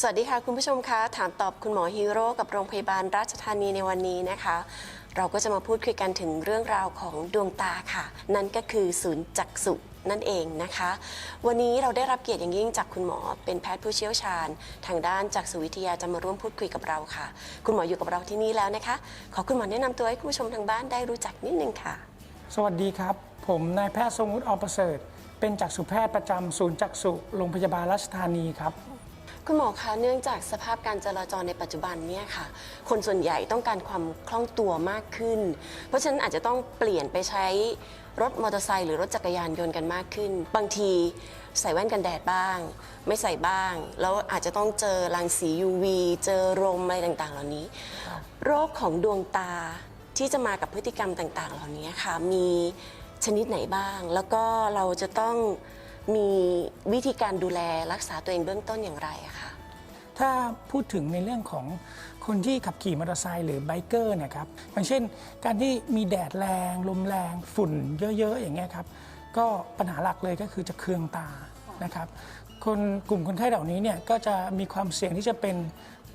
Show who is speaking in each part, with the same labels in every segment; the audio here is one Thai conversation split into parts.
Speaker 1: สวัสดีค่ะ คุณผู้ชมคะ ถามตอบคุณหมอฮีโร่กับโรงพยาบาลราชธานีในวันนี้นะคะ เราก็จะมาพูดคุยกันถึงเรื่องราวของดวงตาค่ะ นั่นก็คือศูนย์จักษุนั่นเองนะคะ วันนี้เราได้รับเกียรติอย่างยิ่งจากคุณหมอเป็นแพทย์ผู้เชี่ยวชาญ ทางด้านจักษุวิทยาจะมาร่วมพูดคุยกับเราค่ะ คุณหมออยู่กับเราที่นี่แล้วนะคะ ขอคุณหมอแนะนำตัวให้คุณผู้ชมทางบ้านได้รู้จักนิดนึงค่ะ
Speaker 2: สวัสดีครับ ผมนายแพทย์ทรงวุฒิอประเสริฐ เป็นจักษุแพทย์ประจำศูนย์จักษุโรงพยาบาลราชธานีครับ
Speaker 1: คุณหมอคะเนื่องจากสภาพการจราจรในปัจจุบันเนี่ยค่ะ คนส่วนใหญ่ต้องการความคล่องตัวมากขึ้น เพราะฉะนั้นอาจจะต้องเปลี่ยนไปใช้รถมอเตอร์ไซค์หรือรถจักรยานยนต์กันมากขึ้น บางทีใส่แว่นกันแดดบ้าง ไม่ใส่บ้าง แล้วอาจจะต้องเจอรังสี UV เจอลมอะไรต่างๆ เหล่านี้ โรคของดวงตาที่จะมากับพฤติกรรมต่าง ๆ เหล่านี้ค่ะ มีชนิดไหนบ้าง แล้วก็เราจะต้อง มีวิธีการดูแลรักษาตัวเองเบื้องต้นอย่างไรคะ
Speaker 2: ถ้าพูดถึงในเรื่องของคนที่ขับขี่มอเตอร์ไซค์หรือไบเกอร์เนะครับอย่างเช่น การที่มีแดดแรง ลมแรง ฝุ่นเยอะๆ อย่างเงี้ยครับก็ปัญหาหลักเลยก็คือจะเคืองตานะครับคนกลุ่มคนไข้เหล่านี้เนี่ยก็จะมีความเสี่ยงที่จะเป็น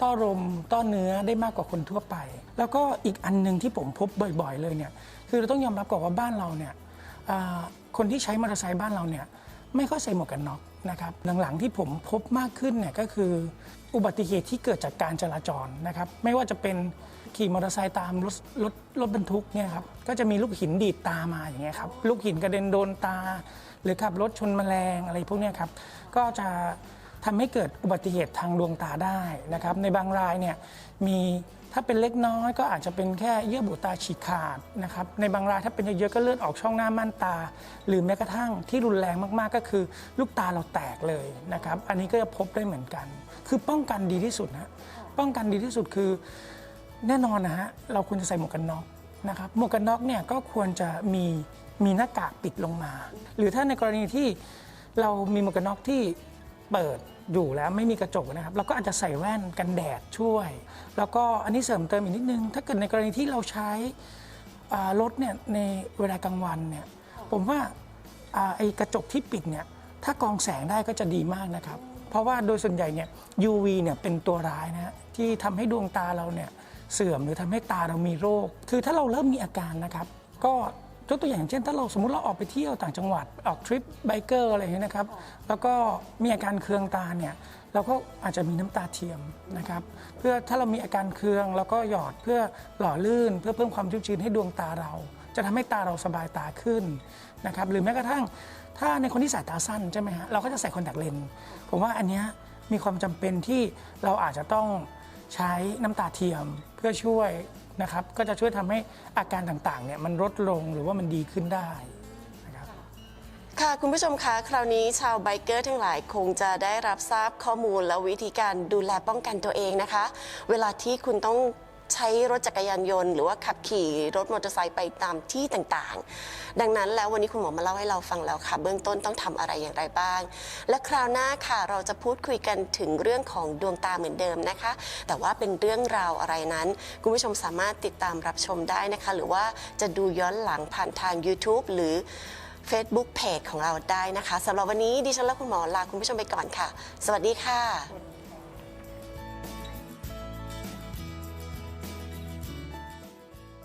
Speaker 2: ต้อลมต้อเนื้อได้มากกว่าคนทั่วไป แล้วก็อีกอันหนึงที่ผมพบบ่อยๆ เลยเนี่ยคือเราต้องยอมรับก่อนว่าบ้านเราเนี่ยคนที่ใช้มอเตอร์ไซค์บ้านเราเนี่ย ไม่ค่อยใส่หมวกกันน็อกนะครับหลังๆที่ผมพบมากขึ้นเนี่ยก็คืออุบัติเหตุที่เกิดจากการจราจรนะครับไม่ว่าจะเป็นขี่มอเตอร์ไซค์ตามรถรถรถบรรทุกเนี่ยครับก็จะมีลูกหินดีดตามาอย่างเงี้ยครับลูกหินกระเด็นโดนตา หรือขับรถชนแมลงอะไรพวกเนี้ยครับก็จะ ทำให้เกิดอุบัติเหตุทางดวงตาได้นะครับในบางรายเนี่ยมีถ้าเป็นเล็กน้อยก็อาจจะเป็นแค่เยื่อบุตาฉีกขาดนะครับในบางรายถ้าเป็นเยอะๆก็เลือดออกช่องหน้าม่านตา หรือแม้กระทั่งที่รุนแรงมากๆก็คือลูกตาเราแตกเลยนะครับอันนี้ก็จะพบได้เหมือนกัน คือป้องกันดีที่สุดนะป้องกันดีที่สุดคือแน่นอนนะฮะเราควรจะใส่หมวกกันน็อกนะครับหมวกกันน็อกเนี่ยก็ควรจะมีมีหน้ากากปิดลงมา หรือถ้าในกรณีที่เรามีหมวกกันน็อกที่ เปิดอยู่แล้วไม่มีกระจกนะครับเราก็อาจจะใส่แว่นกันแดดช่วย แล้วก็อันนี้เสริมเติมอีกนิดนึง ถ้าเกิดในกรณีที่เราใช้รถเนี่ยในเวลากลางวันเนี่ยผมว่าอไอ้กระจกที่ปิดเนี่ยถ้ากองแสงได้ก็จะดีมากนะครับ เพราะว่าโดยส่วนใหญ่เนี่ย UV เนี่ยเป็นตัวร้ายนะฮะที่ทำให้ดวงตาเราเนี่ยเสื่อมหรือทำให้ตาเรามีโรค คือถ้าเราเริ่มมีอาการนะครับ ก็ ยกตัวอย่างเช่น ถ้าเราสมมติเราออกไปเที่ยวต่างจังหวัดออกทริปไบเกอร์อะไรอย่างเงี้ยนะครับ แล้วก็มีอาการเคืองตาเนี่ยเราก็อาจจะมีน้ำตาเทียมนะครับ เพื่อถ้าเรามีอาการเคืองแล้วก็หยอดเพื่อหล่อลื่น เพื่อเพิ่มความชุ่มชื้นให้ดวงตาเรา จะทำให้ตาเราสบายตาขึ้นนะครับหรือแม้กระทั่งถ้าในคนที่สายตาสั้นใช่ไหมฮะเราก็จะใส่คอนแทคเลนส์ผมว่าอันเนี้ยมีความจำเป็นที่เราอาจจะต้องใช้น้ำตาเทียมเพื่อช่วย นะครับก็จะช่วยทำให้อาการต่างๆเนี่ยมันลดลงหรือว่ามันดีขึ้นได้นะครับ
Speaker 1: ค่ะคุณผู้ชมคะคราวนี้ชาวไบเกอร์ทั้งหลายคงจะได้รับทราบข้อมูลและวิธีการดูแลป้องกันตัวเองนะคะ เวลาที่คุณต้อง ใช้รถจักรยานยนต์หรือว่าขับขี่รถมอเตอร์ไซค์ไปตามที่ต่างๆ ดังนั้นแล้ววันนี้คุณหมอมาเล่าให้เราฟังแล้วค่ะ เบื้องต้นต้องทำอะไรอย่างไรบ้าง และคราวหน้าค่ะเราจะพูดคุยกันถึงเรื่องของดวงตาเหมือนเดิมนะคะ แต่ว่าเป็นเรื่องราวอะไรนั้น คุณผู้ชมสามารถติดตามรับชมได้นะคะ หรือว่าจะดูย้อนหลังผ่านทาง YouTube หรือ Facebook Page ของเราได้นะคะสำหรับวันนี้ดิฉันและคุณหมอลาคุณผู้ชมไปก่อนค่ะ สวัสดีค่ะ